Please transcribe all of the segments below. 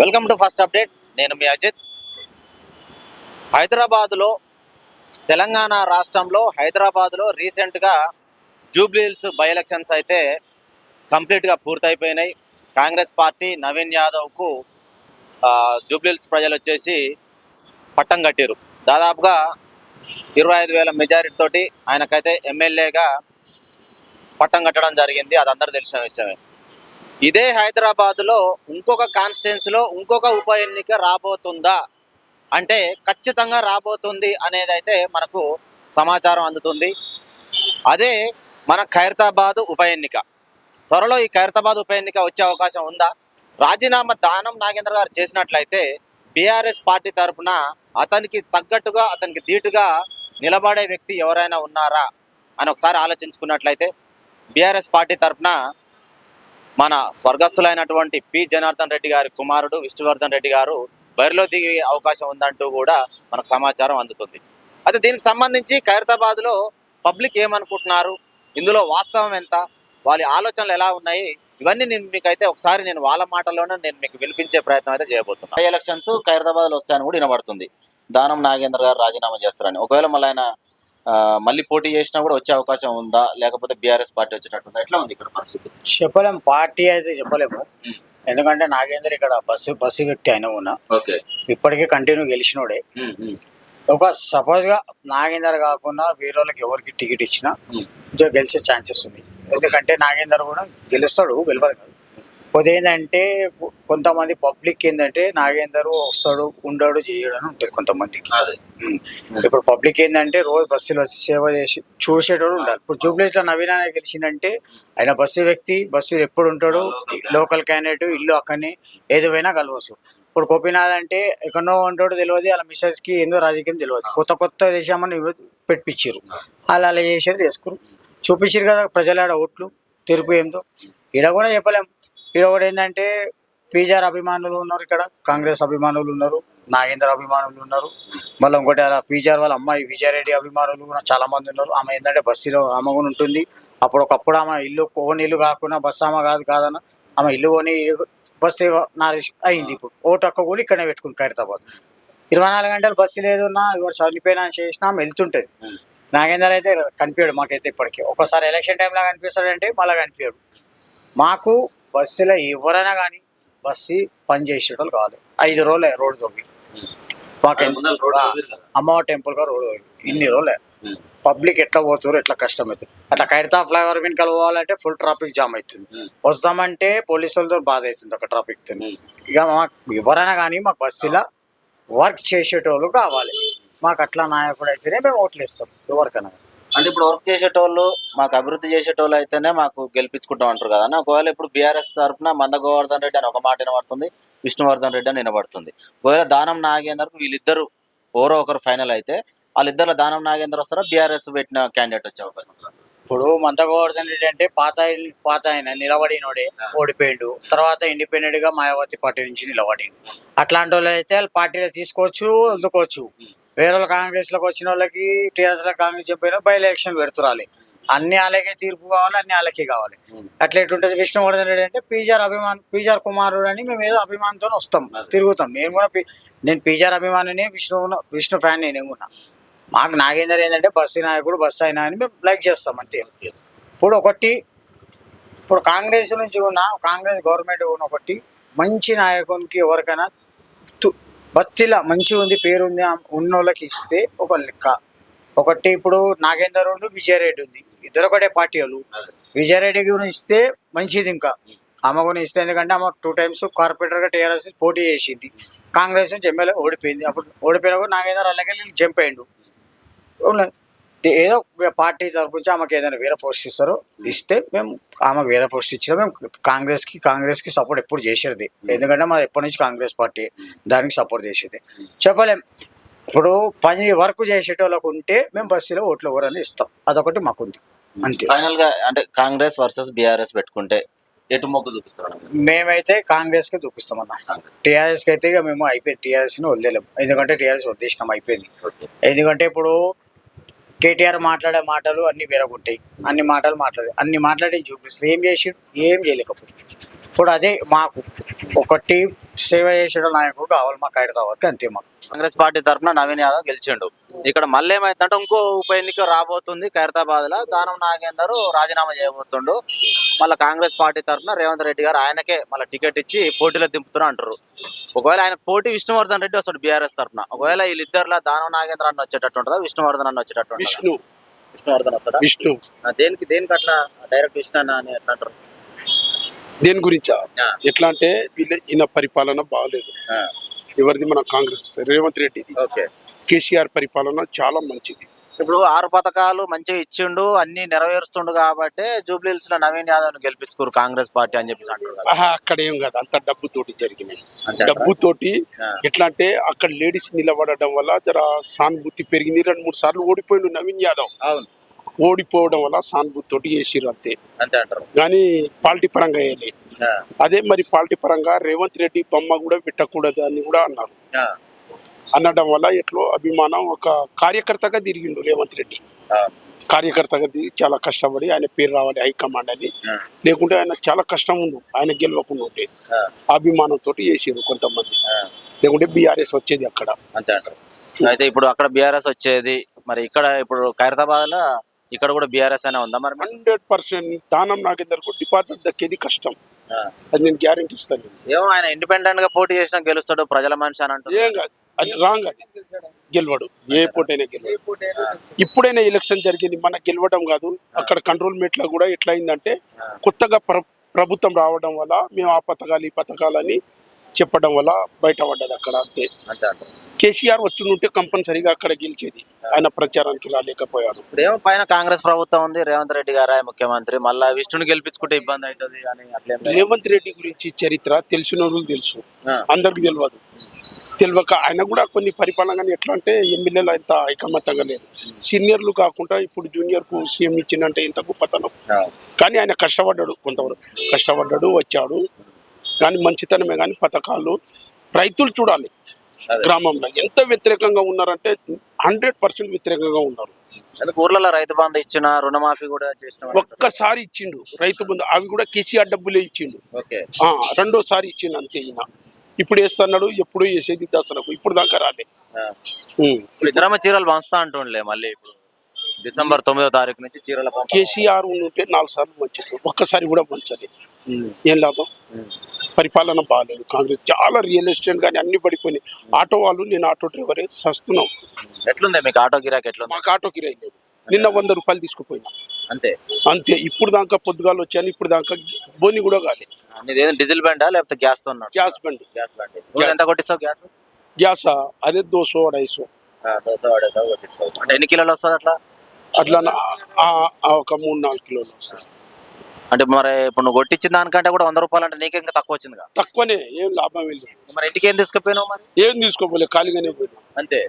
Welcome to first update నేను మీ అజిత్. హైదరాబాద్లో తెలంగాణ రాష్ట్రంలో హైదరాబాద్లో రీసెంట్గా జూబ్లీహిల్స్ బై ఎలక్షన్స్ అయితే కంప్లీట్గా పూర్తయిపోయినాయి. కాంగ్రెస్ పార్టీ నవీన్ యాదవ్కు జూబ్లీహిల్స్ ప్రజలు వచ్చేసి పట్టం కట్టారు దాదాపుగా ఇరవై ఐదు వేల మెజారిటీతోటి ఆయనకైతే ఎమ్మెల్యేగా పట్టం కట్టడం జరిగింది. అది అందరూ తెలిసిన విషయమే. ఇదే హైదరాబాద్లో ఇంకొక కాన్స్టిట్యున్సీలో ఇంకొక ఉప ఎన్నిక రాబోతుందా? అంటే ఖచ్చితంగా రాబోతుంది అనేది అయితే మనకు సమాచారం అందుతుంది. అదే మన ఖైరతాబాద్ ఉప ఎన్నిక. త్వరలో ఈ ఖైరతాబాద్ ఉప ఎన్నిక వచ్చే అవకాశం ఉందా? రాజీనామా దానం నాగేంద్ర గారు చేసినట్లయితే బీఆర్ఎస్ పార్టీ తరపున అతనికి తగ్గట్టుగా అతనికి ధీటుగా నిలబడే వ్యక్తి ఎవరైనా ఉన్నారా? అని ఒకసారి ఆలోచించుకున్నట్లయితే బీఆర్ఎస్ పార్టీ తరపున మన స్వర్గస్థులైనటువంటి పి. జనార్దన్ రెడ్డి గారి కుమారుడు విష్ణువర్ధన్ రెడ్డి గారు బరిలో దిగే అవకాశం ఉందంటూ కూడా మనకు సమాచారం అందుతుంది. అయితే దీనికి సంబంధించి ఖైరతాబాద్లో పబ్లిక్ ఏమనుకుంటున్నారు? ఇందులో వాస్తవం ఎంత? వాళ్ళ ఆలోచనలు ఎలా ఉన్నాయి? ఇవన్నీ నేను మీకైతే ఒకసారి నేను వాళ్ళ మాటల్లోనే నేను మీకు వినిపించే ప్రయత్నం అయితే చేయబోతున్నాను ఎలక్షన్స్ ఖైరతాబాద్లో వస్తాయని కూడా వినబడుతుంది. దానం నాగేంద్ర గారు రాజీనామా చేస్తారని. ఒకవేళ మళ్ళీ ఆయన మళ్ళీ పోటీ చేసినా కూడా వచ్చే అవకాశం ఉందా? లేకపోతే బీఆర్ఎస్ పార్టీ వచ్చేటట్టుందా? ఎట్లా ఉంది ఇక్కడ పరిస్థితి? చెప్పలేం పార్టీ అయితే చెప్పలేము. ఎందుకంటే నాగేందర్ ఇక్కడ బస్సు బస్సు వ్యక్తి అయిన ఉన్నా ఓకే. ఇప్పటికే కంటిన్యూ గెలిచినోడే. ఒక సపోజ్గా నాగేందర్ కాకుండా వేరే వాళ్ళకి ఎవరికి టికెట్ ఇచ్చినా గెలిచే ఛాన్సెస్ ఉంది. ఎందుకంటే నాగేందర్ కూడా గెలుస్తాడు గెలవదు కాదు ఏంటంటే కొంతమంది పబ్లిక్ ఏంటంటే నాగేందర్ వస్తాడు ఉండడు చేయడు అని ఉంటుంది కొంతమందికి. ఇప్పుడు పబ్లిక్ ఏంటంటే రోజు బస్సులో వచ్చి సేవ చేసి చూసేటోడు ఉండాలి. ఇప్పుడు జూబ్లీస్లో నవీన్ గెలిచిందంటే ఆయన బస్సు వ్యక్తి బస్సు ఎప్పుడు ఉంటాడు లోకల్ క్యాండిడేట్ ఇల్లు అక్కడనే ఏదైనా కలవచ్చు. ఇప్పుడు గోపీనాథ్ అంటే ఎక్కడో ఉంటాడో తెలియదు వాళ్ళ మిస్సెస్కి ఏందో రాజకీయం తెలియదు కొత్త కొత్త దేశామని పెట్టించారు వాళ్ళు అలా చేసారు చేసుకురు చూపించారు కదా ప్రజల ఓట్లు తీర్పు ఏందో. ఈడ కూడా చెప్పలేం. ఈడ ఒకటి ఏంటంటే పీజార్ అభిమానులు ఉన్నారు ఇక్కడ కాంగ్రెస్ అభిమానులు ఉన్నారు నాగేందర్ అభిమానులు ఉన్నారు. మళ్ళీ ఇంకోటి అలా పీజార్ వాళ్ళ అమ్మాయి విజయారెడ్డి అభిమానులు కూడా చాలా మంది ఉన్నారు. ఆమె ఏంటంటే బస్సులో ఆమె కూడా ఉంటుంది. అప్పుడు ఒకప్పుడు ఆమె ఇల్లు ఓన్ ఇల్లు కాకుండా బస్సు ఆమె కాదు కాదన్న ఆమె ఇల్లు కొని బస్సు నారేష్ అయింది ఇప్పుడు. ఓటు అక్క కూడా ఇక్కడనే పెట్టుకుంది ఖైరతాబాద్. ఇరవై నాలుగు గంటలు బస్సు లేదున్నా ఇవాడు చనిపోయినా చేసినా ఆమె వెళ్తుంటుంది. నాగేందర్ అయితే కనిపించాడు మాకైతే ఇప్పటికీ. ఒకసారి ఎలక్షన్ టైంలో కనిపిస్తాడంటే మళ్ళీ కనిపించాడు. మాకు బస్సులో ఎవరైనా కానీ బస్సు పని చేసేటోళ్ళు కావాలి ఐదు రోజులే రోడ్డు తొక్కి మాకు. అమ్మవారి టెంపుల్గా రోడ్డు తవ్వి. ఇన్ని రోజులే. పబ్లిక్ ఎట్లా పోతారు ఎట్లా కష్టం అవుతుంది అట్లా ఖైరతా ఫ్లైఓవర్ మీద పోవాలంటే ఫుల్ ట్రాఫిక్ జామ్ అవుతుంది వస్తామంటే పోలీసులతో బాధ అవుతుంది ఒక ట్రాఫిక్ ఇక మాకు ఎవరైనా కానీ మాకు బస్సులో వర్క్ చేసేటోళ్ళు కావాలి. మాకు అట్లా నాయకుడు అయితేనే మేము ఓట్లు ఇస్తాం ఎవరికైనా. అంటే ఇప్పుడు వర్క్ చేసేటోళ్ళు మాకు అభివృద్ధి చేసేటోళ్ళు అయితేనే మాకు గెలిపించుకుంటాం అంటారు కదా ఒకవేళ ఇప్పుడు బీఆర్ఎస్ తరఫున మంద గోవర్ధన్ రెడ్డి అని ఒక మాట వినబడుతుంది విష్ణువర్ధన్ రెడ్డి అని వినబడుతుంది. ఒకవేళ దానం నాగేందర్కు వీళ్ళిద్దరు ఓరో ఒకరు ఫైనల్ అయితే వాళ్ళిద్దరు దానం నాగేందర్ వస్తారా బీఆర్ఎస్ పెట్టిన క్యాండిడేట్ వచ్చే అవకాశం ఇప్పుడు మందగోవర్ధన్ రెడ్డి అంటే పాత పాత ఆయన నిలబడినోడే ఓడిపోయిండు. తర్వాత ఇండిపెండెంట్గా మాయావతి పార్టీ నుంచి నిలబడిండు. అట్లాంటి వాళ్ళు అయితే వాళ్ళ పార్టీలో తీసుకోవచ్చు వదులుకోవచ్చు వేరే వాళ్ళు కాంగ్రెస్లోకి వచ్చిన వాళ్ళకి టీఆర్ఎస్లో కాంగ్రెస్ చెప్పిన బై ఎలక్షన్ పెడుతురాలి. అన్ని అలాగే తీర్పు కావాలి అన్ని అలాగే కావాలి. అట్లా ఎటుంటది విష్ణువర్ధన్ రెడ్డి అంటే పీజార్ అభిమాన్ పీజార్ కుమారుడు అని మేము ఏదో అభిమానంతో వస్తాం తిరుగుతాం. నేను కూడా నేను పీజార్ అభిమానిని విష్ణు విష్ణు ఫ్యాన్ నేను కూడా. మాకు నాగేందర్ ఏంటంటే బస్సు నాయకుడు బస్సు అయినా అని మేము లైక్ చేస్తాం అంతే. ఇప్పుడు ఒకటి ఇప్పుడు కాంగ్రెస్ నుంచి ఉన్న కాంగ్రెస్ గవర్నమెంట్ ఉన్న ఒకటి మంచి నాయకునికి ఎవరికైనా బస్తీలా మంచిగా ఉంది పేరు ఉంది ఉన్న వాళ్ళకి ఇస్తే ఒక లెక్క. ఒకటి ఇప్పుడు నాగేందర్ ఉండు విజయారెడ్డి ఉంది. ఇద్దరు ఒకటే పార్టీ వాళ్ళు. విజయారెడ్డికి కూడా ఇస్తే మంచిది ఇంకా. ఆమె కూడా ఇస్తే ఎందుకంటే ఆమె టూ టైమ్స్ కార్పొరేటర్గా టీఆర్ఎస్ పోటీ చేసింది. కాంగ్రెస్ నుంచి ఎమ్మెల్యే ఓడిపోయింది. అప్పుడు ఓడిపోయినప్పుడు కూడా నాగేందర్ అలాగే జంప్ అయ్యిండు ఏదో పార్టీ తరపు నుంచి ఆమెకి ఏదైనా వేరే పోస్ట్ ఇస్తారో. ఇస్తే మేము ఆమెకు వేరే పోస్ట్ ఇచ్చినా మేము కాంగ్రెస్కి కాంగ్రెస్కి సపోర్ట్ ఎప్పుడు చేసేది. ఎందుకంటే మాది ఎప్పటి నుంచి కాంగ్రెస్ పార్టీ దానికి సపోర్ట్ చేసేది. చెప్పలేం. ఇప్పుడు పని వర్క్ చేసేటోళ్ళకు ఉంటే మేము బస్సులో ఓట్లు ఎవరైనా ఇస్తాం. అదొకటి మాకుంది. అంతే. ఫైనల్గా అంటే కాంగ్రెస్ వర్సెస్ బీఆర్ఎస్ పెట్టుకుంటే ఎటు మొగ్గు చూపిస్తారు మేమైతే కాంగ్రెస్కి చూపిస్తాం అన్న టీఆర్ఎస్కి అయితే ఇక మేము అయిపోయింది. టీఆర్ఎస్ని వదిలేలేం. ఎందుకంటే టీఆర్ఎస్ వదిలేసినాం అయిపోయింది. ఎందుకంటే ఇప్పుడు కేటీఆర్ మాట్లాడే మాటలు అన్ని వేరగుంటాయి అన్ని మాటలు మాట్లాడే అన్ని మాట్లాడే చూపిస్తుంది ఏం చేసి ఏం చేయలేకపోయింది ఇప్పుడు అదే మాకు ఒకటి సేవ చేసే నాయకుడు కావాలి మాకు హైదరాబాద్కి అంతే మాకు. కాంగ్రెస్ పార్టీ తరఫున నవీన్ యాదవ్ గెలిచిండు. ఇక్కడ మళ్ళీ ఏమైందంటే ఇంకో ఉప ఎన్నిక రాబోతుంది ఖైరతాబాద్లో దానం నాగేందర్ రాజీనామా చేయబోతుండు. మళ్ళీ కాంగ్రెస్ పార్టీ తరఫున రేవంత్ రెడ్డి గారు ఆయనకే మళ్ళీ టికెట్ ఇచ్చి పోటీలో దింపుతున్నా అంటారు ఒకవేళ ఆయన పోటీ విష్ణువర్ధన్ రెడ్డి వస్తాడు బీఆర్ఎస్ తరఫున. ఒకవేళ వీళ్ళిద్దరులో దానం నాగేంద్ర అన్న వచ్చేటట్టు ఉంటుందా? విష్ణువర్ధన్ అన్న వచ్చేటట్టు? విష్ణు. విష్ణువర్ధన్ వస్తాడా? విష్ణు. దేనికి దేనికి అట్లా డైరెక్ట్ విష్ణు అన్న అని అంటారు? దేని గురించా. ఎట్లా అంటే వీళ్ళ ఈయన పరిపాలన బాగలేదు. ఎవరిది? మన కాంగ్రెస్. రేవంత్ రెడ్డిది. ఓకే. కేసీఆర్ పరిపాలన చాలా మంచిది. ఇప్పుడు ఆరు పథకాలు మంచిగా ఇచ్చిండు అన్ని నెరవేరుస్తుండు కాబట్టి జూబ్లీహిల్స్లో నవీన్ యాదవ్ని గెలిపించుకోరు కాంగ్రెస్ పార్టీ అని. ఆహా అక్కడ ఏం కాదు. అంత డబ్బుతోటి జరిగినాయి అంతే డబ్బుతోటి. ఎట్లా అంటే అక్కడ లేడీస్ నిలబడడం వల్ల జర సానుభూతి పెరిగింది. రెండు మూడు సార్లు ఓడిపోయిండు నవీన్ యాదవ్. అవును. ఓడిపోవడం వల్ల సానుభూతి తోటి వేసిర్రు అంతే. అంతే అంటారు. కానీ పార్టీ పరంగా వేయలే. అదే మరి పార్టీ పరంగా రేవంత్ రెడ్డి బొమ్మ కూడా పెట్టకూడదు అని కూడా అన్నారు. అనడం వల్ల ఎట్లో అభిమానం ఒక కార్యకర్తగా తిరిగిండు రేవంత్ రెడ్డి. కార్యకర్తగా చాలా కష్టపడి ఆయన పేరు రావాలి హైకమాండ్ అని. లేకుంటే ఆయన చాలా కష్టం ఉంది ఆయన గెలవకుండా ఉంటే. అభిమానంతో చేసారు కొంతమంది. లేకుంటే బీఆర్ఎస్ వచ్చేది అక్కడ. అంతే అంటారు. అయితే ఇప్పుడు అక్కడ బీఆర్ఎస్ వచ్చేది మరి ఇక్కడ ఇప్పుడు ఖైరతాబాద్లో ఇక్కడ కూడా బీఆర్ఎస్ అనే ఉందా మరి హండ్రెడ్ పర్సెంట్ దానం నాగేందర్కు డిపాజిట్ దక్కేది కష్టం. అది నేను గ్యారెంటీ ఇస్తాను. ఏమో ఆయన ఇండిపెండెంట్గా పోటీ చేసినా గెలుస్తాడు ప్రజల మనిషి అని అంటారు ఏం కాదు. అది రాంగ్ అది. గెలవడు. ఏ పోటైనా గెలవడు. ఇప్పుడైనా ఎలక్షన్ జరిగింది మన గెలవడం కాదు. అక్కడ కంట్రోల్లో కూడా ఎట్లా అయిందంటే కొత్తగా ప్ర- ప్రభుత్వం రావడం వల్ల మేము ఆ పథకాలు ఈ పథకాలని చెప్పడం వల్ల బయటపడ్డది అక్కడ అంతే. కేసీఆర్ వచ్చి ఉంటే కంపల్సరీగా అక్కడ గెలిచేది. ఆయన ప్రచారానికి రాలేకపోయాడు ఇప్పుడు ఏమో పైన కాంగ్రెస్ ప్రభుత్వం ఉంది. రేవంత్ రెడ్డి గారే ముఖ్యమంత్రి. మళ్ళా విష్ణుని గెలిపించుకుంటే ఇబ్బంది అవుతుంది అని. రేవంత్ రెడ్డి గురించి చరిత్ర తెలిసిన వాళ్ళు తెలుసు అందరికి తెలియదు. తెలియక ఆయన కూడా కొన్ని పరిపాలన ఎట్లా అంటే ఎమ్మెల్యేలు అంత ఐకమత్యంగా లేదు. సీనియర్లు కాకుండా ఇప్పుడు జూనియర్కు సీఎం ఇచ్చిందంటే ఇంత గొప్పతనం. కానీ ఆయన కష్టపడ్డాడు కొంతవరకు. కష్టపడ్డాడు వచ్చాడు. కానీ మంచితనమే కానీ పథకాలు రైతులు చూడాలి. గ్రామంలో. ఎంత వ్యతిరేకంగా ఉన్నారంటే హండ్రెడ్ పర్సెంట్ వ్యతిరేకంగా ఉన్నారు. ఊర్లలో రైతు బంధు ఇచ్చిన రుణమాఫీ కూడా చేసిన. ఒక్కసారి ఇచ్చిండు. రైతు బంధు అవి కూడా కేసీఆర్ డబ్బులే ఇచ్చిండు. ఓకే. ఆ, రెండోసారి ఇచ్చిండు అంతే ఈయన. ఇప్పుడు వేస్తున్నాడు ఎప్పుడు వేసేది దసరకు ఇప్పుడు దాకా రాలే. ఇద్దరమ్మ చీరలు పంచుతా అంటుండలే మళ్ళీ ఇప్పుడు. డిసెంబర్ తొమ్మిదో తారీఖు నుంచి చీరల. కేసీఆర్ ఉంటే నాలుగు సార్లు మంచిది ఒక్కసారి కూడా మంచది ఉమ్, ఏం లాభం? పరిపాలన బాగాలేదు కాంగ్రెస్ చాలా రియల్ ఎస్టేట్ కానీ అన్ని పడిపోయినాయి. ఆటో వాళ్ళు నేను ఆటో డ్రైవరే సస్తున్నాం. ఎట్లుంది? మీకు ఆటో గిరాక్ ఎట్లుంది? మాకు ఆటో కిరాయి లేదు. నిన్న వంద రూపాయలు తీసుకుపోయినా. అంతే. అంతే. ఇప్పుడు దాకా పొద్దుగాలు వచ్చాను ఇప్పుడు దాకా బోని కూడా కాలే. నీది ఏదో డీజిల్ బండా లేకపోతే గ్యాస్తో గ్యాస్ బండి. గ్యాస్ బండి. ఎంత కొట్టిస్తావు గ్యాస్? గ్యాసా? అదే దోసో అడైసో దోశ కొట్టిస్తావు. అంటే ఎన్ని కిలోలు వస్తుంది అట్లా అట్లా ఒక మూడు నాలుగు కిలోలు వస్తాయి. అంటే మరి ఇప్పుడు నువ్వు కొట్టించిన దానికంటే కూడా వంద రూపాయలు అంటే నీకే ఇంకా తక్కువ వచ్చిందిగా? తక్కువనే ఏం లాభం వెళ్ళి మరి ఇంటికి ఏం తీసుకుపోయినావు మరి? ఏం తీసుకోపోలే ఖాళీగానే పోయినా. అంతే.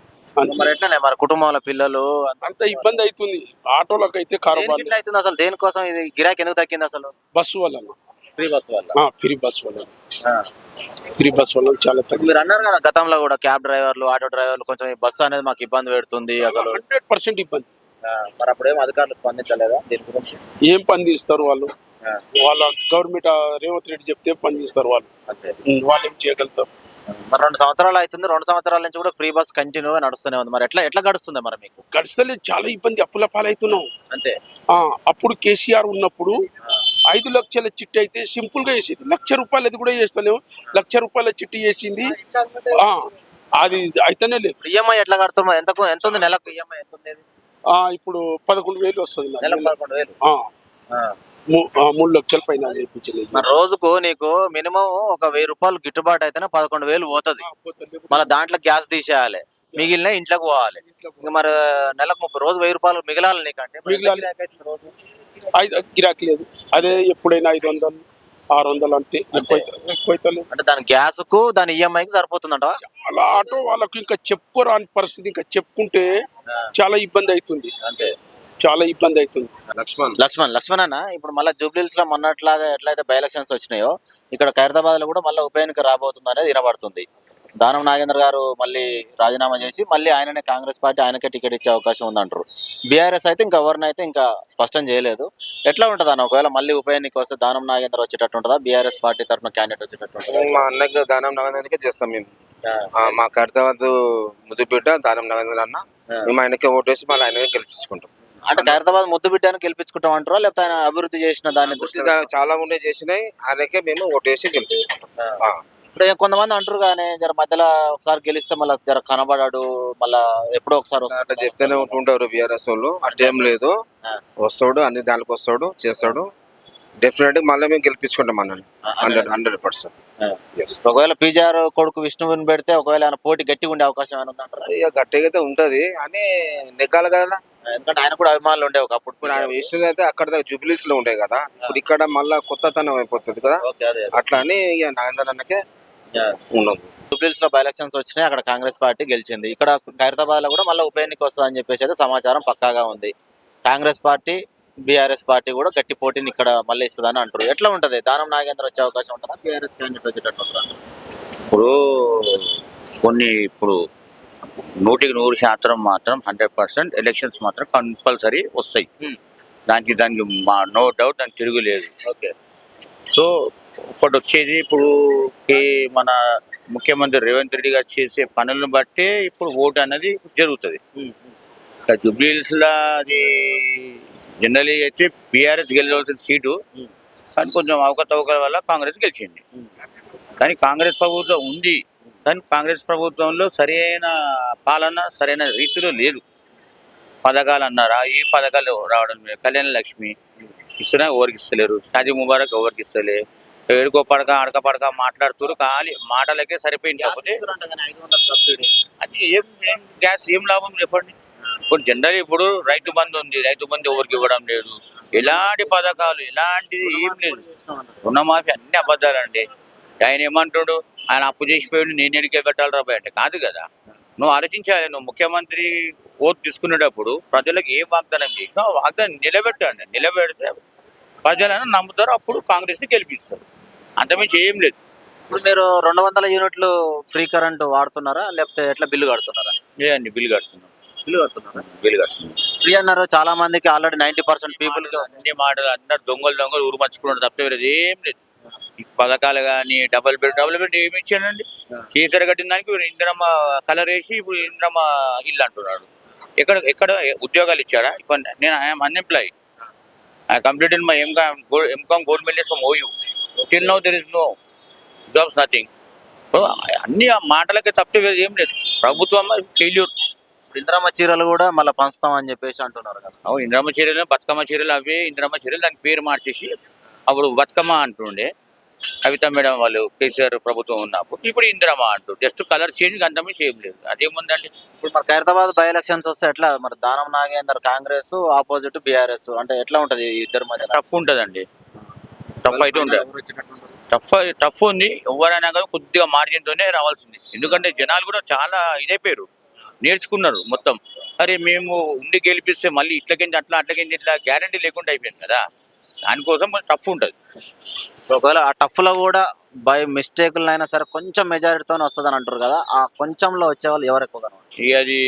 మరి ఎట్లనే మరి కుటుంబంలో పిల్లలు అంత ఇబ్బంది అవుతుంది. ఆటోలకు అయితే కారోబార్ అవుతుంది అసలు? దేనికోసం ఇది గిరాకీ ఎందుకు తగ్గింది అసలు? బస్సు వలన ఫ్రీ బస్ వల్ల. ఫ్రీ బస్ వలన ఆ. ఫ్రీ బస్ వలన చాలా తగ్గింది. మీరు అన్నారు కదా గతంలో కూడా క్యాబ్ డ్రైవర్లు ఆటో డ్రైవర్లు కొంచెం ఈ బస్సు అనేది మాకు ఇబ్బంది పెడుతుంది అసలు. హండ్రెడ్ పర్సెంట్ ఇబ్బంది. మరి అప్పుడేం అధికారులు స్పందించలేదా దీని గురించి? ఏం పని తీస్తారు వాళ్ళు? వాళ్ళ గవర్నమెంట్ రేవంత్ రెడ్డి చెప్తే పని చేస్తారు వాళ్ళు. వాళ్ళు ఏం చేయగలుగుతారు మరి రెండు సంవత్సరాలు అవుతుంది రెండు సంవత్సరాల నుంచి కూడా ఫ్రీ బస్ కంటిన్యూ నడుస్తూనే ఉంది. మరి ఎట్లా ఎట్లా గడుస్తుంది మరి మీకు? గడిస్తలే చాలా ఇబ్బంది అప్పుల పాలవుతున్నాం. అంతే. ఆ, అప్పుడు కేసీఆర్ ఉన్నప్పుడు ఐదు లక్షల చిట్టి అయితే సింపుల్గా వేసేది లక్ష రూపాయలది కూడా చేస్తలేము. లక్ష రూపాయల చిట్టి వేసింది అది అయితేనే లేదు. ఈఎంఐ ఎట్లా కడుతున్నాం ఎంత ఎంత ఉంది నెలకు? ఈఎంఐ ఎంత ఉంది? ఇప్పుడు పదకొండు వేలు వస్తుంది. నెలకు పదకొండు వేలు. మూడు లక్షల పైన చేయించింది మరి రోజుకు నీకు మినిమం ఒక వెయ్యి రూపాయలు గిట్టుబాటు అయితేనే పదకొండు వేలు పోతుంది. మళ్ళీ దాంట్లో గ్యాస్ తీసేయాలి. మిగిలిన ఇంట్లోకి పోవాలి. ఇంక మరి నెలకు ముప్పై రోజు వెయ్యి రూపాయలు మిగిలాలి నీకంటే? మిగిలాలి. గిరాకీ లేదు. అదే ఎప్పుడైనా ఐదు వందలు ఆరు వందలు అంతే. అంటే దాని గ్యాస్కు దాని ఈఎంఐ కి సరిపోతుందంట? అలా ఆటో వాళ్ళకు ఇంకా చెప్పుకోరాని పరిస్థితి. ఇంకా చెప్పుకుంటే చాలా ఇబ్బంది అవుతుంది. అంతే. చాలా ఇబ్బంది అవుతుంది. లక్ష్మణ్. లక్ష్మణ్ లక్ష్మణ్ అన్న ఇప్పుడు మళ్ళీ జూబ్లీహిల్స్లో మొన్నట్లాగా ఎట్లయితే బై ఎలక్షన్స్ వచ్చినాయో ఇక్కడ ఖైరతాబాద్లో కూడా మళ్ళీ ఉప ఎన్నిక రాబోతుంది అనేది వినబడుతుంది. దానం నాగేంద్ర గారు మళ్ళీ రాజీనామా చేసి మళ్ళీ ఆయననే కాంగ్రెస్ పార్టీ ఆయనకే టికెట్ ఇచ్చే అవకాశం ఉందంటారు. బీఆర్ఎస్ అయితే ఇంకా ఎవరినైతే ఇంకా స్పష్టం చేయలేదు. ఎట్లా ఉంటుంది అన్న ఒకవేళ మళ్ళీ ఉప ఎన్నిక వస్తే దానం నాగేంద్ర వచ్చేటట్టు ఉంటుందా? బీఆర్ఎస్ పార్టీ తరఫున క్యాండిడేట్ వచ్చేటట్టు ఉంటుందా? మా అన్నకి దానం నగేంద్రకే చేస్తాం మేము. ఆ, మా కర్తవద్దు ముద్దు బిడ్డ దానం నగేంద్ర అన్న. మేము ఆయనకే ఓటేసి మళ్ళీ ఆయనకే గెలిపించుకుంటాం. అంటే ఖైరతాబాద్ ముద్దు బిడ్డను గెలిపించుకుంటాం అంటారా? లేకపోతే ఆయన అభివృద్ధి చేసిన దాన్ని దృష్టిలో దా- చాలా ఉండే చేసినాయి. ఆయనకే మేము ఓటేసి గెలిపించుకుంటాం. ఇప్పుడు కొంతమంది అంటారు కానీ జర మధ్యలో ఒకసారి గెలిస్తే మళ్ళీ జర కనబడాడు మళ్ళా ఎప్పుడో ఒకసారి అట్లా. చెప్తూనే ఉంటుంటారు బీఆర్ఎస్ వాళ్ళు. అట్టేం లేదు. వస్తాడు అన్ని దానికి వస్తాడు చేస్తాడు. డెఫినెట్గా మళ్ళీ మేము గెలిపించుకుంటాం అన్నని హండ్రెడ్ హండ్రెడ్ పర్సెంట్. ఒకవేళ పీజీఆర్ కొడుకు విష్ణువుని పెడితే ఒకవేళ ఆయన పోటీ గట్టిగా ఉండే అవకాశం ఏమైనా ఉందంటారా ఇక గట్టిగా అయితే ఉంటది అని నెగ్గాలి కదా. ఎందుకంటే ఆయన కూడా అభిమానులు ఉండే ఒకప్పుడు ఇప్పుడు ఆయన ఇష్టం అయితే అక్కడ జూబిలీస్లో ఉండే కదా. ఇప్పుడు ఇక్కడ మళ్ళా కొత్తతనం అయిపోతుంది కదా. అట్లా అని ఇక నాగేంద్ర అన్నకే ఉండదు జూబ్లీస్లో బై ఎలక్షన్స్ వచ్చినాయి అక్కడ కాంగ్రెస్ పార్టీ గెలిచింది. ఇక్కడ ఖైరతాబాద్లో కూడా మళ్ళీ ఉప ఎన్నిక వస్తుంది అని చెప్పేసి అయితే సమాచారం పక్కాగా ఉంది. కాంగ్రెస్ పార్టీ బీఆర్ఎస్ పార్టీ కూడా గట్టి పోటీని ఇక్కడ మళ్ళీ ఇస్తుందని అంటారు ఎట్లా ఉంటది? దానం నాగేంద్ర వచ్చే అవకాశం ఉంటుందా? బీఆర్ఎస్ క్యాండిడేట్ వచ్చేటట్టు ఉంటుందా? ఇప్పుడు కొన్ని ఇప్పుడు నూటికి నూరు శాతం మాత్రం హండ్రెడ్ పర్సెంట్ ఎలక్షన్స్ మాత్రం కంపల్సరీ వస్తాయి. దానికి దానికి మా నో డౌట్ దానికి తిరుగులేదు ఓకే. సో ఒకటి వచ్చేది ఇప్పుడు మన ముఖ్యమంత్రి రేవంత్ రెడ్డి గారు చేసే పనులను బట్టే ఇప్పుడు ఓటు అనేది జరుగుతుంది. జూబ్లీహిల్స్లో అది జనరలీ అయితే బీఆర్ఎస్ గెలవలసిన సీటు Hmm. కానీ కొంచెం అవకతవకల వల్ల కాంగ్రెస్ గెలిచింది. కానీ కాంగ్రెస్ ప్రభుత్వం ఉంది. కానీ కాంగ్రెస్ ప్రభుత్వంలో సరైన పాలన సరైన రీతిలో లేదు. పథకాలు అన్నారా ఈ పథకాలు రావడం లేదు. కళ్యాణ లక్ష్మి ఇస్తున్నా ఎవరికి ఇస్తలేరు. షాజీ ముబారక్ ఎవరికి ఇస్తలే? ఏడుకో పడక అడక పడక మాట్లాడుతున్నారు ఖాళీ మాటలకే సరిపోయింది. కాకపోతే అది ఏం ఏం గ్యాస్ ఏం లాభం చెప్పండి ఇప్పుడు జనరల్ ఇప్పుడు రైతు బంధు ఉంది. రైతు బంధు ఎవరికి ఇవ్వడం లేదు. ఎలాంటి పథకాలు ఎలాంటిది ఏం లేదు. రుణమాఫీ అన్ని. అబద్ధాలండి. ఆయన ఏమంటాడు? ఆయన అప్పు చేసిపోయాడు నేను ఎడికే పెట్టాలి రాబాయ్ అంటే కాదు కదా. నువ్వు ఆలోచించాలి నువ్వు ముఖ్యమంత్రి ఓటు తీసుకునేటప్పుడు ప్రజలకు ఏ వాగ్దానం చేసినా వాగ్దానం నిలబెట్టండి. నిలబెడితే ప్రజలను నమ్ముతారు అప్పుడు కాంగ్రెస్ని గెలిపిస్తారు. అంతమించి ఏం లేదు. ఇప్పుడు మీరు రెండు వందల యూనిట్లు ఫ్రీ కరెంట్ వాడుతున్నారా? లేకపోతే ఎట్లా బిల్లు కడుతున్నారా? లేదండి బిల్లు కడుతున్నాం. బిల్లు కడుతున్నారా? బిల్లు కడుతున్నాం. ఫ్రీ అన్నారు. చాలా మందికి ఆల్రెడీ నైన్టీ పర్సెంట్ పీపుల్ అన్ని మాటలు అందరు దొంగలు దొంగలు ఊరు మర్చుకున్నాడు తప్పితే వేరేది ఏం లేదు. ఈ పథకాలు కానీ డబుల్ బెడ్ డబుల్ బెడ్ ఏమి ఇచ్చాడండి? కేసీఆర్ కట్టిన దానికి ఇంద్రమ్మ కలర్ వేసి ఇప్పుడు ఇంద్రమ్మ ఇల్లు అంటున్నాడు. ఎక్కడ ఎక్కడ ఉద్యోగాలు ఇచ్చాడా? ఇప్పుడు నేను I'm unemploy I completed my MCom MCom gold medal from OU till now there is no jobs nothing అన్ని ఆ మాటలకే తప్పితే ఏం లేదు. ప్రభుత్వం ఫెయిల్యూర్. ఇంద్రమ్మ చీరలు కూడా మళ్ళీ పంచుతాం అని చెప్పేసి అంటున్నారు కదా. అవును ఇంద్రమ్మ చీరలు బతుకమ్మ చీరలు అవే ఇంద్రమ్మ చీరలు దానికి పేరు మార్చేసి అప్పుడు బతుకమ్మ అంటుండే. కవిత మేడం వాళ్ళు కేసీఆర్ ప్రభుత్వం ఉన్నప్పుడు ఇప్పుడు ఇందిరమ్మ అంటూ జస్ట్ కలర్ చేంజ్ అంతమే చేయం లేదు. అదేముందండి ఇప్పుడు మరి ఖైరతాబాద్ బై ఎలక్షన్స్ వస్తే ఎట్లా? మరి దానం నాగేందర్ కాంగ్రెస్ ఆపోజిట్ బీఆర్ఎస్ అంటే ఎట్లా ఉంటది ఇద్దరు మధ్య టఫ్ ఉంటుందండి. టఫ్ అయితే ఉంటుంది. టఫ్ టఫ్ ఉంది. ఎవరైనా కానీ కొద్దిగా మార్జిన్తోనే రావాల్సింది. ఎందుకంటే జనాలు కూడా చాలా ఇదైపోయారు. నేర్చుకున్నారు మొత్తం. అరే మేము ఉండి గెలిపిస్తే మళ్ళీ ఇట్లకించి అట్లా అట్లకించి ఇట్లా గ్యారంటీ లేకుండా అయిపోయింది కదా. దానికోసం కొంచెం టఫ్ ఉంటుంది. ఒకవేళ ఆ టఫ్లో కూడా బై మిస్టేక్ అయినా సరే కొంచెం మెజారిటీతో వస్తుంది అని అంటారు కదా ఆ కొంచెంలో వచ్చే వాళ్ళు ఎవరు ఎక్కువ కనబడతారు? ఇక అది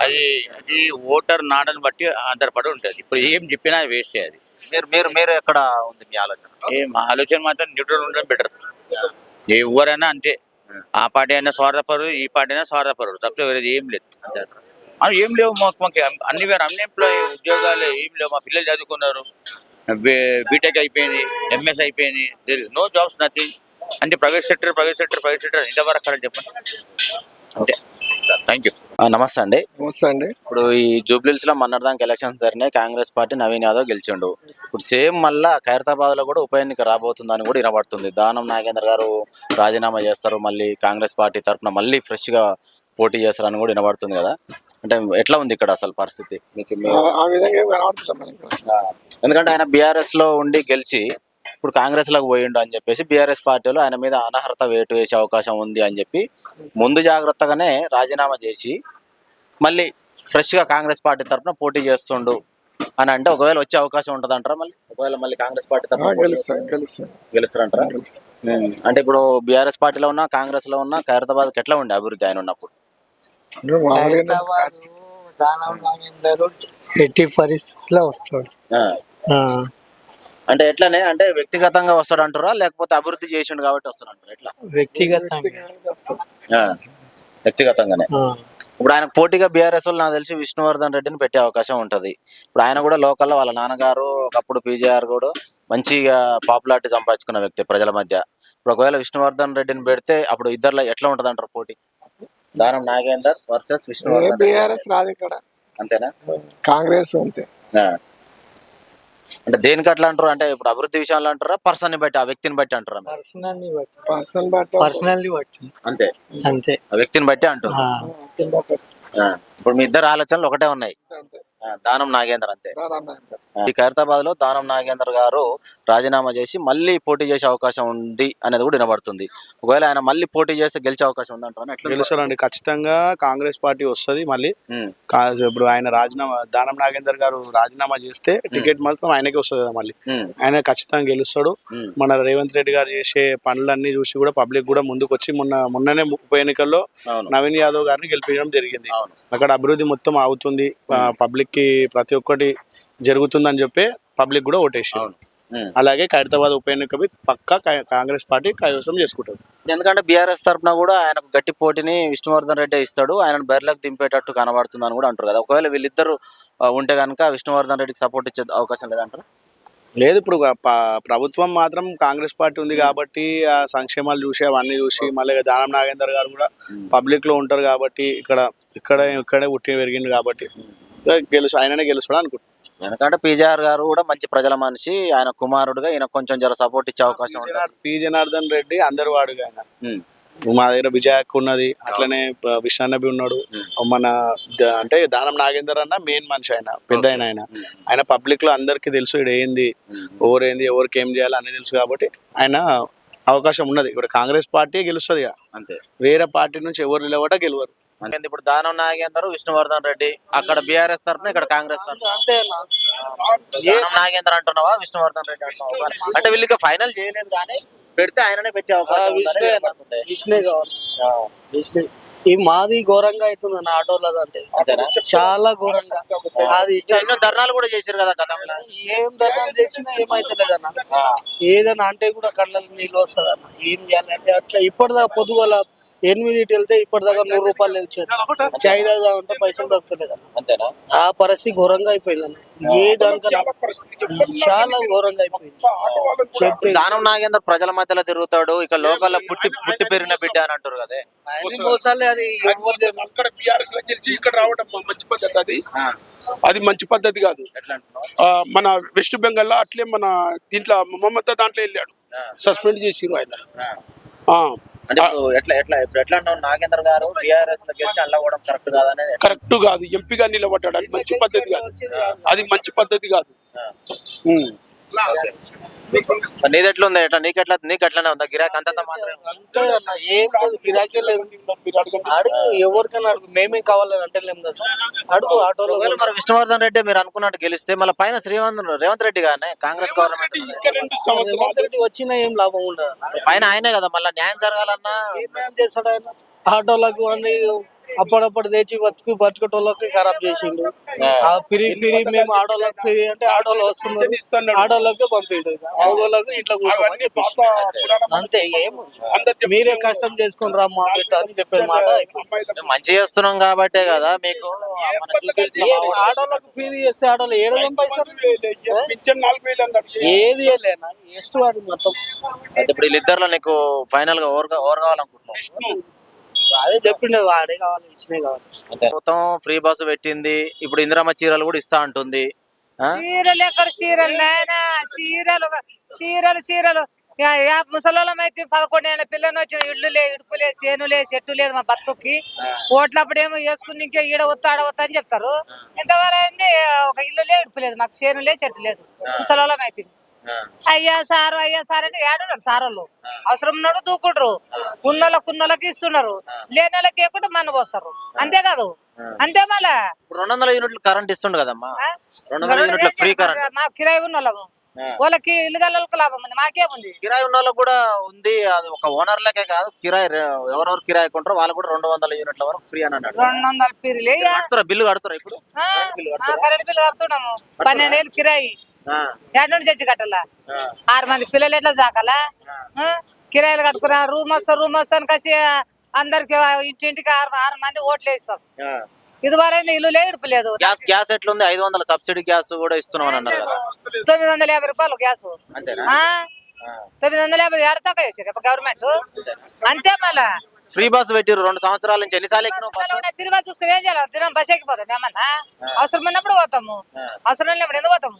అది అది ఓటర్ నాడని బట్టి ఆధారపడి ఉంటుంది. ఇప్పుడు ఏం చెప్పినా వేస్ట్ అది. మీరు మీరు మీరు ఎక్కడ ఉంది మీ ఆలోచన? ఏ మా ఆలోచన మాత్రం న్యూట్రల్ ఉండడం బెటర్ ఎవరైనా అంతే. ఆ పార్టీ అయినా స్వార్థపరు ఈ పార్టీ అయినా స్వార్థపరు తప్పితే వేరేది ఏం లేదు. ఏం లేవు మాకు మాకు అన్ని వేరు అన్ఎంప్లాయ్ ఉద్యోగాలు ఏం లేవు మా పిల్లలు చదువుకున్నారు బీటెక్ అయిపోయింది ఎంఎస్ అయిపోయింది there is no jobs nothing అంటే private sector private sector private sector ఇంతవరకు అక్కడ చెప్పండి. అంతే థ్యాంక్ యూ నమస్తే అండి. నమస్తే అండి. ఇప్పుడు ఈ జూబ్లీస్లో మొన్నటిదానికి ఎలక్షన్స్ జరిగినాయి కాంగ్రెస్ పార్టీ నవీన్ యాదవ్ గెలిచిండు. ఇప్పుడు సేమ్ మళ్ళా ఖైరతాబాద్లో కూడా ఉప ఎన్నిక రాబోతుందని కూడా వినబడుతుంది. దానం నాగేంద్ర గారు రాజీనామా చేస్తారు మళ్ళీ కాంగ్రెస్ పార్టీ తరఫున మళ్ళీ ఫ్రెష్గా పోటీ చేస్తారని కూడా వినబడుతుంది కదా. అంటే ఎట్లా ఉంది ఇక్కడ అసలు పరిస్థితి? మీకు ఎందుకంటే ఆయన బీఆర్ఎస్లో ఉండి గెలిచి ఇప్పుడు కాంగ్రెస్లోకి పోయిండు అని చెప్పేసి బీఆర్ఎస్ పార్టీలో ఆయన మీద అనర్హత వేటు వేసే అవకాశం ఉంది అని చెప్పి ముందు జాగ్రత్తగానే రాజీనామా చేసి మళ్ళీ ఫ్రెష్గా కాంగ్రెస్ పార్టీ తరఫున పోటీ చేస్తుండు అని అంటే ఒకవేళ వచ్చే అవకాశం ఉంటుంది అంటారా మళ్ళీ? ఒకవేళ మళ్ళీ కాంగ్రెస్ పార్టీ తరఫున గెలుస్తారంటారా. అంటే ఇప్పుడు బీఆర్ఎస్ పార్టీలో ఉన్నా కాంగ్రెస్లో ఉన్నా ఖైరతాబాద్ ఎట్లా ఉండే అభివృద్ధి ఆయన ఉన్నప్పుడు? ఎట్టి పరిస్థితిలో వస్తాడు. ఆ. ఆ, అంటే ఎట్లనే అంటే వ్యక్తిగతంగా వస్తాడు అంటారా? లేకపోతే అభివృద్ధి చేసిండు కాబట్టి వస్తాడు అంటారా ఎట్లా? వ్యక్తిగతంగా. వ్యక్తిగతంగానే. ఇప్పుడు ఆయనకు పోటీగా బీఆర్ఎస్ వాళ్ళు నాకు తెలిసి విష్ణువర్ధన్ రెడ్డిని పెట్టే అవకాశం ఉంటది. ఇప్పుడు ఆయన కూడా లోకల్లో వాళ్ళ నాన్నగారు ఒకప్పుడు పీజేఆర్ కూడా మంచిగా పాపులారిటీ సంపాదించుకున్న వ్యక్తి ప్రజల మధ్య. ఇప్పుడు ఒకవేళ విష్ణువర్ధన్ రెడ్డిని పెడితే అప్పుడు ఇద్దరులో ఎట్లా ఉంటది అంటారు పోటీ? దానం నాగేందర్ వర్సెస్ విష్ణువర్ధన్ రెడ్డి. బీఆర్ఎస్ రాదు ఇక్కడ. అంతేనా? కాంగ్రెస్ అంతే. అంటే దేనికి అట్లా అంటారు? అంటే ఇప్పుడు అభివృద్ధి విషయాలు అంటారా? పర్సన్ని బట్టి ఆ వ్యక్తిని బట్టి అంటారా మీరు? పర్సనల్ని బట్టి. పర్సనల్లీ అంతే. అంతే. ఆ వ్యక్తిని బట్టి అంటారు. ఆ. ఇప్పుడు మీ ఇద్దరు ఆలోచనలు ఒకటే ఉన్నాయి. దానం నాగేందర్ అంతే. ఈ ఖైరతాబాద్లో దానం నాగేందర్ గారు రాజీనామా చేసి మళ్ళీ పోటీ చేసే అవకాశం ఉంది అనేది కూడా వినబడుతుంది. ఒకవేళ ఆయన మళ్ళీ పోటీ చేస్తే గెలిచే అవకాశం ఉంది అంటారా ఎట్లా గెలుస్తారండి. ఖచ్చితంగా కాంగ్రెస్ పార్టీ వస్తుంది మళ్ళీ. ఇప్పుడు ఆయన రాజీనామా దానం నాగేందర్ గారు రాజీనామా చేస్తే టికెట్ మాత్రం ఆయనకే వస్తుంది కదా మళ్ళీ. ఆయన ఖచ్చితంగా గెలుస్తాడు. మన రేవంత్ రెడ్డి గారు చేసే పనులన్నీ చూసి కూడా పబ్లిక్ కూడా ముందుకు వచ్చి మొన్న మొన్ననే ఉప ఎన్నికల్లో నవీన్ యాదవ్ గారిని గెలిపించడం జరిగింది. అక్కడ అభివృద్ధి మొత్తం అవుతుంది. పబ్లిక్కి ప్రతి ఒక్కటి జరుగుతుందని చెప్పి పబ్లిక్ కూడా ఉమ్. అలాగే ఖైరతాబాద్ ఉప ఎన్నిక పక్కా కాంగ్రెస్ పార్టీ కైవసం చేసుకుంటుంది. ఎందుకంటే బీఆర్ఎస్ తరఫున కూడా ఆయనకు గట్టి పోటీని విష్ణువర్ధన్ రెడ్డి ఇస్తాడు. ఆయన బెర్లకు దింపేటట్టు కనబడుతుంది అని కూడా అంటారు కదా. ఒకవేళ వీళ్ళిద్దరు ఉంటే కనుక విష్ణువర్ధన్ రెడ్డికి సపోర్ట్ ఇచ్చే అవకాశం లేదంటారా? లేదు ఇప్పుడు ప్రభుత్వం మాత్రం కాంగ్రెస్ పార్టీ ఉంది కాబట్టి ఆ సంక్షేమాలు చూసి అవన్నీ చూసి మళ్ళీ దానం నాగేందర్ గారు కూడా పబ్లిక్లో ఉంటారు కాబట్టి ఇక్కడ ఇక్కడ ఇక్కడే పుట్టి పెరిగింది కాబట్టి గెలుసు ఆయననే గెలుస్తాడు అనుకుంటున్నాను ఎందుకంటే పీజేఆర్ గారు కూడా మంచి ప్రజల మనిషి ఆయన కుమారుడుగా ఈయన కొంచెం జర సపోర్ట్ ఇచ్చే అవకాశం పి జనార్దన్ రెడ్డి అందరు వాడుగా ఆయన మా దగ్గర విజయక్ ఉన్నది అట్లనే విష్ణన్నబి ఉన్నాడు. మన అంటే దానం నాగేందర్ అన్న మెయిన్ మనిషి ఆయన పెద్ద ఆయన ఆయన. ఆయన పబ్లిక్లో అందరికీ తెలుసు ఇక్కడ ఏంది ఎవరేంది ఎవరికి ఏం చేయాలి అన్ని తెలుసు కాబట్టి ఆయన అవకాశం ఉన్నది. ఇప్పుడు కాంగ్రెస్ పార్టీ గెలుస్తుంది. అంతే. వేరే పార్టీ నుంచి ఎవరు నిలబడ్డా గెలవరు. ఇప్పుడు దానం నాగేందర్ విష్ణువర్ధన్ రెడ్డి అక్కడ బీఆర్ఎస్ తరఫున ఇక్కడ కాంగ్రెస్ తరఫున. నాగేందర్ అంటున్నావా విష్ణువర్ధన్ రెడ్డి అంటున్నావా? అంటే వీళ్ళకి ఫైనల్ చేయలేదు కానీ పెడితే ఆయననే పెట్టే అవకాశం ఉందని విష్ణే కావాలి విష్ణే ఈ మాది ఘోరంగా అవుతుంది అన్న ఆటోలో అంటే. అంతేనా? చాలా ఘోరంగా. అది ఇష్టం. ఎన్నో ధర్నాలు కూడా చేశారు కదా గతంలో ఏం ధర్నాలు చేసినా ఏమైతలేదన్న. ఏదైనా అంటే కూడా కళ్ళలో నీళ్ళు వస్తుంది అన్న ఏం చేయాలంటే అట్లా ఇప్పటిదాకా పొద్దుగల ఎనిమిదింటి వెళ్తే ఇప్పటిదాకా నూరు రూపాయలు వచ్చేది చాయ్ తాగుదా అంటే పైసలు దొరకలేదన్న. అంతేనా? ఆ పరిస్థితి ఘోరంగా అయిపోయిందన్న. ఏ దానికన్నా చాలా ఘోరంగా అయిపోయింది. చెప్తే దానం నాగేందర్ ప్రజల మధ్యలో తిరుగుతాడు ఇక్కడ లోకల్లో పుట్టి పుట్టి పెరిగిన బిడ్డ అని అంటారు కదా. అన్ని మోసాలే అది ఎవరు తెలియదు. అక్కడ టిఆర్ఎస్లో గెలిచి ఇక్కడ రావడం మంచి పద్ధతి అది. అది మంచి పద్ధతి కాదు. మన వెస్ట్ బెంగాల్లో అట్లే మన దీంట్లో మమతా దాంట్లో వెళ్ళాడు. సస్పెండ్ చేసిరు ఆయన. ఆ, అంటే ఎట్లా ఎట్లా ఇప్పుడు ఎట్లా నాగేంద్ర గారు లో గెలిచి అల్ల కూడా కరెక్ట్ కాదనేది కరెక్ట్ కాదు. ఎంపీగా నిలబడ్డాడు. అది మంచి పద్ధతి కాదు. అది మంచి పద్ధతి కాదు. ఉమ్. మరి నీది ఎట్లా ఉంది? ఎట్లా నీకు ఎట్లా నీకు ఎట్లానే ఉందా? గిరాక్ అంతంత మాత్రం అంతే అన్న ఏం లేదు గిరాకీ లేదు. అడుగు ఎవరికైనా అడుగు. మేమే కావాలని అంటలేం కదా సార్. అడుగు ఆటోలో మరి విష్ణువర్ధన్ రెడ్డి మీరు అనుకున్నట్టు గెలిస్తే మళ్ళీ పైన శ్రీవంత్ రేవంత్ రెడ్డి గానే కాంగ్రెస్ గవర్నమెంట్ రేవంత్ రెడ్డి వచ్చినా ఏం లాభం ఉండదు పైన ఆయనే కదా మళ్ళీ న్యాయం జరగాలన్నా. ఏమేం చేస్తాడు ఆయన? ఆటోలకు అన్ని అప్పుడప్పుడు తెచ్చి బతుకు బతుకటోళ్ళకి ఖరాబ్ చేసిండు. ఆ. పిరి మేము ఆడోళ్ళకి ఫిరి అంటే ఆడోళ్ళు వస్తున్నారు. ఆడోళ్ళకి పంపిండు. ఆడోళ్ళకి ఇట్లా కూర్చోమని అంతే ఏమి మీరే కష్టం చేసుకుని రమ్మా అని చెప్పిన మాట మంచి చేస్తున్నాం కాబట్టే కదా మీకు ఆడోళ్ళకి ఫిరి చేస్తే ఆడోళ్ళు ఏడు పైసలు ఏది లేనా ఎస్ట్ అది మొత్తం. ఇప్పుడు వీళ్ళిద్దరులో నీకు ఫైనల్గా ఓర్ ఓర్ కావాలనుకుంటున్నాను అదే చెప్పిండే వాడే కావాలి ఇచ్చినే కావాలి. మొత్తం ఫ్రీ బస్సు పెట్టింది. ఇప్పుడు ఇందిరమ్మ చీరలు కూడా ఇస్తా ఉంటుంది ఆ? చీరలు ఎక్కడ చీరలు నాయనా? చీరలు చీరలు చీరలు. ముసలోళ్ళం అయితే పదకొండు ఏళ్ళ పిల్లని వచ్చిన ఇళ్ళు లే ఇడుపు లే చేను లే చెట్టు లేదు మా బతుకుకి. ఓట్లప్పుడు ఏమో వేసుకుని ఇంకే ఈడ వస్తా ఆడ వస్తా అని చెప్తారు. ఇంతవరకు అయింది ఒక ఇల్లు లే ఇడుపు లేదు మాకు చేను లే చెట్టు లేదు. ముసలోళ్ళం అయితే. అయ్యా సారు అయ్యా సార్ అంటే ఏడున్నారు సార్ వాళ్ళు అవసరం ఉన్నాడు దూకుంటారు. ఉన్నోళ్ళకి ఉన్నోళ్ళకి ఇస్తున్నారు. లేని వాళ్ళకి ఇవ్వకుండా మన పోస్తారు. అంతేకాదు అంతే మళ్ళా. రెండు వందల యూనిట్లు కరెంట్ ఇస్తుండు కదమ్మా? రెండు వందల యూనిట్ల ఫ్రీ కరెంట్. మా కిరాయి ఉన్న వాళ్ళము వాళ్ళకి ఇల్లు గల్లలకు లాభం ఉంది. మాకేముంది? కిరాయి ఉన్న వాళ్ళకి కూడా ఉంది. అది ఒక ఓనర్లకే కాదు. కిరాయి ఎవరెవరు కిరాయి కొంటారో వాళ్ళు కూడా రెండు వందల యూనిట్ల వరకు ఫ్రీ అని అన్నాడు. రెండు వందల. కడుతురా బిల్లు కడుతురా ఇప్పుడు? కరెంట్ బిల్లు కడుతున్నాము. పన్నెండేళ్ళు కిరాయి. నుంచి తెచ్చి కట్టాలా. ఆరు మంది పిల్లలు ఎట్లా సాకాలా? కిరాయిలు కట్టుకున్నా రూమ్ వస్తా రూమ్ వస్తాను కసి అందరికి ఇంటింటికి ఆరు ఆరు మంది ఓట్లు వేస్తాం. ఇది వరైంది ఇల్లు లేదు ఇడుపు లేదు. గ్యాస్ గ్యాస్ ఎట్లుంది? ఐదు వందల సబ్సిడీ గ్యాస్ కూడా ఇస్తున్నాం అని అన్నారు తొమ్మిది వందల యాభై రూపాయలు గ్యాస్? తొమ్మిది వందల యాభై ఏడు తక్కువ చేసారు గవర్నమెంట్. అంతే మళ్ళా. ఫ్రీ బస్ పెట్టిరు రెండు సంవత్సరాల నుంచి. ఎన్నిసార్లు ఎక్కినావు బస్సు? పిరివా చూసుకుని ఏం చేయాలి? దినం బస్ ఎక్కిపోతాం ఏమన్నా? అవసరం ఉన్నప్పుడు పోతాము. అవసరం లేనప్పుడు ఎందుకు పోతాము?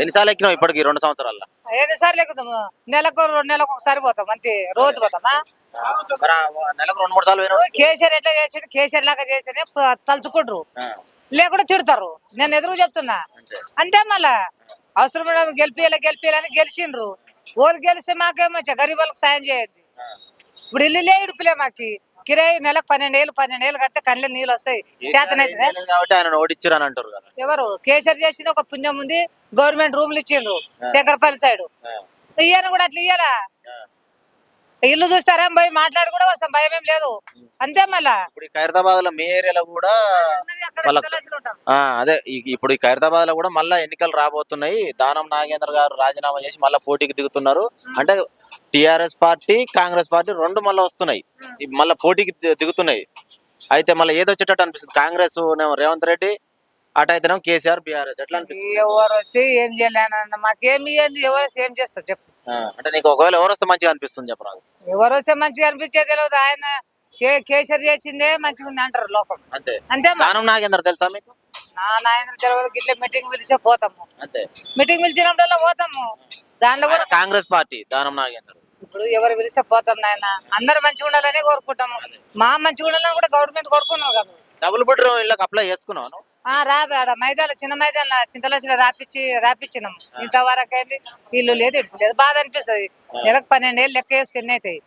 ఎన్నిసార్లు ఎక్కినావు ఇప్పటికి? రెండు సంవత్సరాల్లో. ఎన్నిసార్లు ఎక్కుతాము? నెలకు రెండు నెలకు ఒకసారి పోతాం అంతే. రోజు పోతామా? మరి ఆ నెలకు రెండు మూడు సార్లు పోయినావు? కేసీఆర్ ఎట్లా చేసాడు? కేసీఆర్ లాగా చేస్తేనే ప- తలుచుకుంటారు లేకుండా తిడతారు. నేను ఎదురు చెప్తున్నా. అంతే. మళ్ళా. అవసరం ఉన్నప్పుడు గెలిపియాలి గెలిపియాలని గెలిచిండ్రు. ఓళ్ళు గెలిస్తే మాకేమో గరీబ్ వాళ్ళకి సాయం చేయద్ది. ఇప్పుడు ఇల్లులే ఇడుపులే మాకి. కిరాయి నెలకు పన్నెండు ఏళ్ళు పన్నెండు ఏళ్ళు కడితే కళ్ళ నీళ్ళు వస్తాయి. చేతనైతే ఓడిచ్చారు అని అంటారు ఎవరు? కేసీఆర్ చేసింది ఒక పుణ్యం ఉంది గవర్నమెంట్ రూమ్లు ఇచ్చిండ్రు శంకరపల్లి సైడ్. ఇయ్యాను కూడా అట్లా ఇయ్యాలా? ఇల్లు చూస్తారా పోయి మాట్లాడి కూడా వస్తాం భయం ఏం లేదు. అంతే మళ్ళా. ఇప్పుడు ఖైరతాబాద్లో మీ ఏరియాలో కూడా అదే ఇప్పుడు ఈ ఖైరతాబాద్లో కూడా మళ్ళా ఎన్నికలు రాబోతున్నాయి. దానం నాగేంద్ర గారు రాజీనామా చేసి మళ్ళా పోటీకి దిగుతున్నారు. అంటే టిఆర్ఎస్ పార్టీ కాంగ్రెస్ పార్టీ రెండు మళ్ళీ వస్తున్నాయి. మళ్ళా పోటీకి దిగుతున్నాయి. అయితే మళ్ళీ ఏదో వచ్చేటట్టు అనిపిస్తుంది? కాంగ్రెస్ రేవంత్ రెడ్డి అటు అయితేనేమో కేసీఆర్ బీఆర్ఎస్ ఎట్లా అనిపిస్తుంది? ఎవరు వస్తే ఏం చేయలేనన్న మాకేమి ఎవరు ఏం చేస్తారు చెప్పు. ఆ, అంటే నీకు ఒకవేళ ఎవరు వస్తే మంచిగా అనిపిస్తుంది చెప్పరా ఎవరు వస్తే మంచిగా అనిపించేది తెలియదు ఆయన కేసీఆర్ చేసిందే మంచిగా ఉంది అంటారు లోకం. అంతే. అంతే నాగేంద్ర తెలుసా మీకు? నా నాయన తెలియదు గిట్ల మీటింగ్ పిలిచే పోతాము. అంతే. మీటింగ్ పిలిచినప్పుడల్లా పోతాము. దాంట్లో కూడా కాంగ్రెస్ పార్టీ దానం నాగేంద్ర. ఇప్పుడు ఎవరు పిలిస్తే పోతాం నాయన. అందరు మంచిగా ఉండాలని కోరుకుంటాము. మా మంచిగా ఉండాలని కూడా గవర్నమెంట్ కోరుకున్నాం కదా. డబుల్ బెడ్రూమ్ ఇళ్ళకి అప్లై చేసుకున్నాను ఆ రాబే ఆడ మైదాన చిన్న మైదాన చింతలసిన రాపిచ్చి రాపిచ్చినాం. ఇంతవరకు అయింది ఇల్లు లేదు లేదు. బాధ అనిపిస్తుంది. నెలకు పన్నెండు ఏళ్ళు లెక్క వేసుకుని అవుతాయి